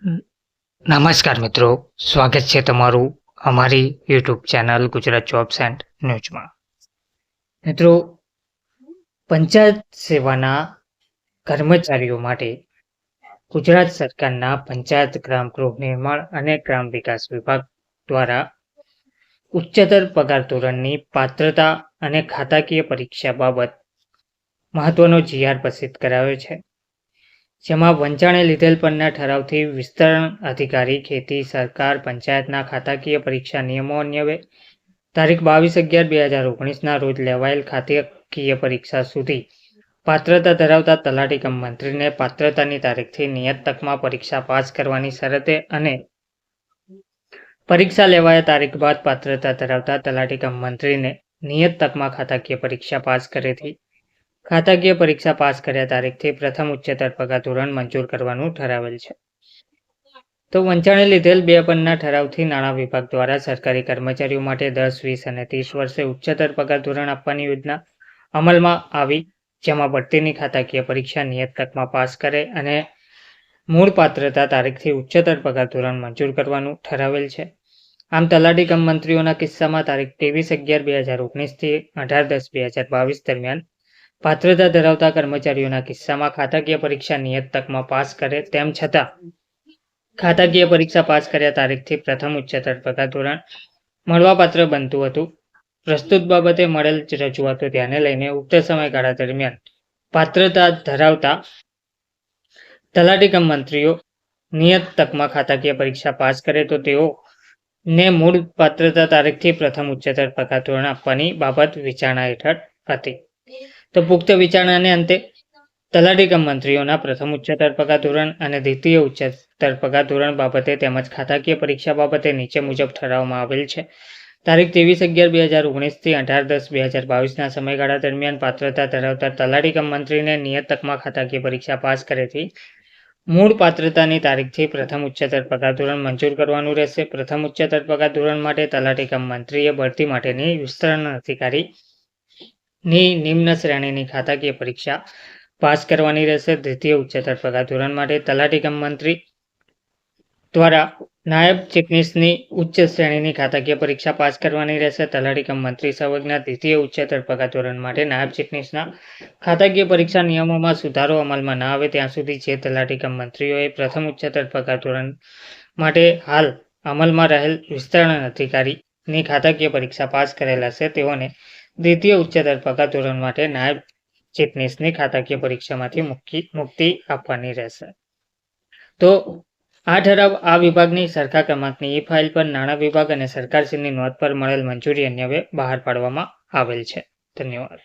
નમસ્કાર મિત્રો. સ્વાગત છે તમારું અમારી YouTube channel Gujarat jobs and ન્યૂઝમાં મિત્રો, પંચાયત સેવાના કર્મચારીઓ માટે ગુજરાત સરકારના પંચાયત ગ્રામ ગૃહ નિર્માણ અને ગ્રામ વિકાસ વિભાગ દ્વારા ઉચ્ચતર પગાર ધોરણની પાત્રતા અને ખાતાકીય પરીક્ષા બાબત મહત્વનો જીઆર પ્રસિદ્ધ કરાયો છે. જેમાં વંચાણે લીધેલ પરના ઠરાવથી વિસ્તરણ અધિકારી, ખેતી, સરકાર, પંચાયતના ખાતાકીય પરીક્ષા નિયમો અન્વયે તારીખ બાવીસ અગિયાર બે હજાર ઓગણીસના રોજ લેવાયેલ ખાતાકીય પરીક્ષા સુધી પાત્રતા ધરાવતા તલાટી કમ મંત્રીને પાત્રતાની તારીખથી નિયત તકમાં પરીક્ષા પાસ કરવાની શરતે અને પરીક્ષા લેવાયા તારીખ બાદ પાત્રતા ધરાવતા તલાટી કમ મંત્રીને નિયત તકમાં ખાતાકીય પરીક્ષા પાસ કરેથી ખાતાકીય પરીક્ષા પાસ કર્યા તારીખથી પ્રથમ ઉચ્ચતર પગાર ધોરણ મંજૂર કરવાનું ઠરાવેલ છે. તો વંચાણે લીધેલ બે પનના ઠરાવથી નાણાં વિભાગ દ્વારા સરકારી કર્મચારીઓ માટે દસ, વીસ અને ત્રીસ વર્ષે ઉચ્ચતર પગાર ધોરણ આપવાની યોજના અમલમાં આવી, જેમાં બઢતીની ખાતાકીય પરીક્ષા નિયત તકમાં પાસ કરે અને મૂળ પાત્રતા તારીખથી ઉચ્ચતર પગાર ધોરણ મંજૂર કરવાનું ઠરાવેલ છે. આમ તલાટી કમ મંત્રીઓના કિસ્સામાં તારીખ ત્રેવીસ અગિયાર બે હજાર ઓગણીસથી અઢાર દસ બે હજાર બાવીસ દરમિયાન પાત્રતા ધરાવતા કર્મચારીઓના કિસ્સામાં ખાતાકીય પરીક્ષા નિયત તકમાં પાસ કરે તેમ છતાં ખાતાકીય પરીક્ષા પાસ કર્યા તારીખથી પ્રથમ ઉચ્ચતર પગાર ધોરણ મળવાપાત્ર બનતું હતું. પ્રસ્તુત બાબતે મળેલ રજૂઆતો ધ્યાને લઈને ઉક્ત સમયગાળા દરમિયાન પાત્રતા ધરાવતા તલાટી મંત્રીઓ નિયત તકમાં ખાતાકીય પરીક્ષા પાસ કરે તો તેઓ ને મૂળ પાત્રતા તારીખથી પ્રથમ ઉચ્ચતર પગાર ધોરણ આપવાની બાબત વિચારણા હેઠળ હતી. તો પુખ્ત વિચારણાને અંતે તલાટી કમ મંત્રીઓના પ્રથમ ઉચ્ચતર પગાર ધોરણ અને દ્વિતીય ઉચ્ચતર પગાર ધોરણ બાબતે તેમજ ખાતાકીય પરીક્ષા બાબતે નીચે મુજબ ઠરાવવામાં આવેલ છે. તારીખ ત્રેવીસ અગિયાર બે હજાર ઓગણીસથી અઢાર દસ બે હજાર બાવીસના સમયગાળા દરમિયાન પાત્રતા ધરાવતા તલાટી કમ મંત્રીને નિયત તકમાં ખાતાકીય પરીક્ષા પાસ કરેથી મૂળ પાત્રતાની તારીખથી પ્રથમ ઉચ્ચતર પગાર ધોરણ મંજૂર કરવાનું રહેશે. પ્રથમ ઉચ્ચતર પગાર ધોરણ માટે તલાટી કમ મંત્રીએ ભરતી માટેની વિસ્તરણ અધિકારી ની નિમ્ન શ્રેણીની ખાતાકીય પરીક્ષા પાસ કરવાની રહેશે. દ્વિતીય ઉચ્ચતર પગાર ધોરણ માટે તલાટી કમ મંત્રી દ્વારા નાયબ ચીફનીસની ઉચ્ચ શ્રેણીની ખાતાકીય પરીક્ષા પાસ કરવાની રહેશે. તલાટી મંત્રી સવજ્ઞા દ્વિતીય ઉચ્ચતર પગાર ધોરણ માટે નાયબ ચીફનીસના ખાતાકીય પરીક્ષા નિયમોમાં સુધારો અમલમાં ન આવે ત્યાં સુધી જે તલાટી કમ મંત્રીઓએ પ્રથમ ઉચ્ચતર પગાર ધોરણ માટે હાલ અમલમાં રહેલ વિસ્તરણ અધિકારીની ખાતાકીય પરીક્ષા પાસ કરેલા છે તેઓને દ્વિતીય ઉચ્ચતર પગાર ધોરણ માટે નાયબ ચીફનીસની ખાતાકીય પરીક્ષામાંથી મુક્તિ આપવાની રહેશે. તો આ ઠરાવ આ વિભાગની સરખા ક્રમાંકની ઈ ફાઇલ પર નાણાં વિભાગ અને સરકારશ્રીની નોંધ પર મળેલ મંજૂરી અન્યવે બહાર પાડવામાં આવેલ છે. ધન્યવાદ.